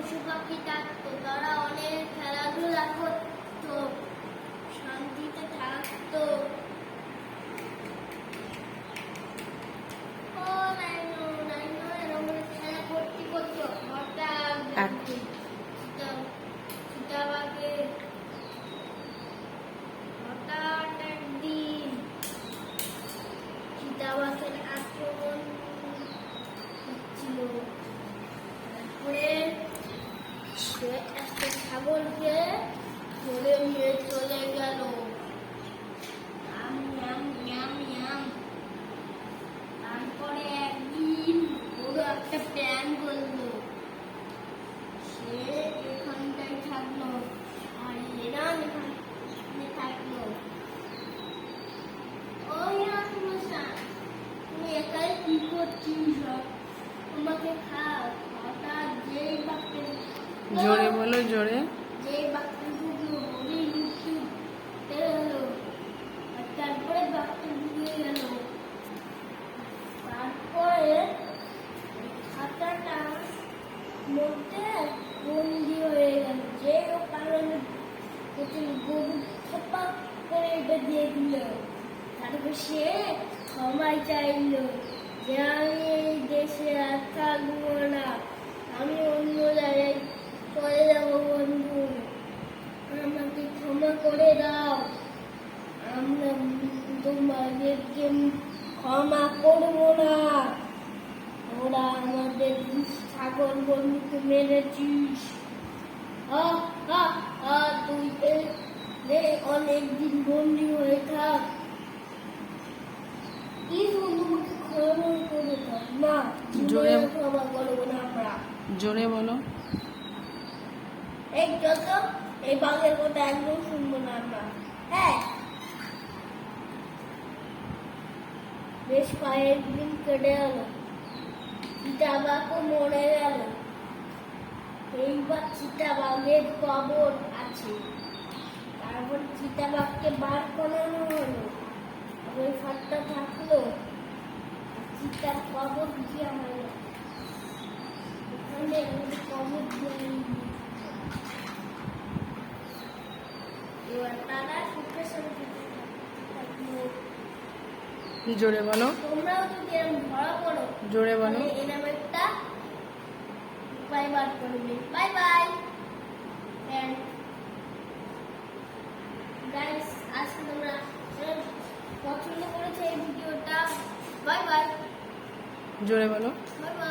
পশু পাখি থাকতো তারা অনেক খেলাধুলা করত শান্তিতে থাকত। খেলা করতে করতো হঠাৎ আচ্ছা। চিতা- চিতাবাঘে হঠাৎ একদিন চিতাবাঘের আক্রমণ হচ্ছিল তারপরে সে একটা ছাগলকে ধরে নিয়ে চলে গেল। তারপরে একদিন বড় একটা প্ল্যান করল সে এখানটায় থাকল আর এরা এখানে থাকল। একাই কি করছিস তোমাকে খাও হঠাৎ যেই বাক্যে জোরে বলো জোরে। তারপর সে ক্ষমা চাইল যে আমি এই দেশে আর থাকব না আমি অন্য জায়গায় চলে যাব বন্ধু আমাকে ক্ষমা করে দাও আমরা তোমাদেরকে ক্ষমা করব না। ওরা আমাদের ছাগল বন্ধুকে মেরেছিস। তুই অনেকদিন বন্দি হয়ে থাক। কি বন্ধুকে ক্ষমা করে দাও না জোরে- ক্ষমা করব না আমরা। জোরে বলো। এই যত এই বাঘের কথা একদম শুনব না আমরা। হ্যাঁ বেশ কয়েকদিন কেটে গেল। চিতাবাঘও মরে গেল। এইবার চিতাবাঘের কবর আছে। তারপর চিতাবাঘকে বার করানো হলো। ওই ফাটটা থাকল। চিতার কবর দিয়ে আমার ওখানে কবর দিয়ে এবার তারা সুখে শান্তিতে থাকল। জোরে বলো। জোরে বলো। Bye by. গাইস আজকে তোমরা পছন্দ করেছে এই ভিডিওটা বাই বাই। জোরে বলো। Bye bye.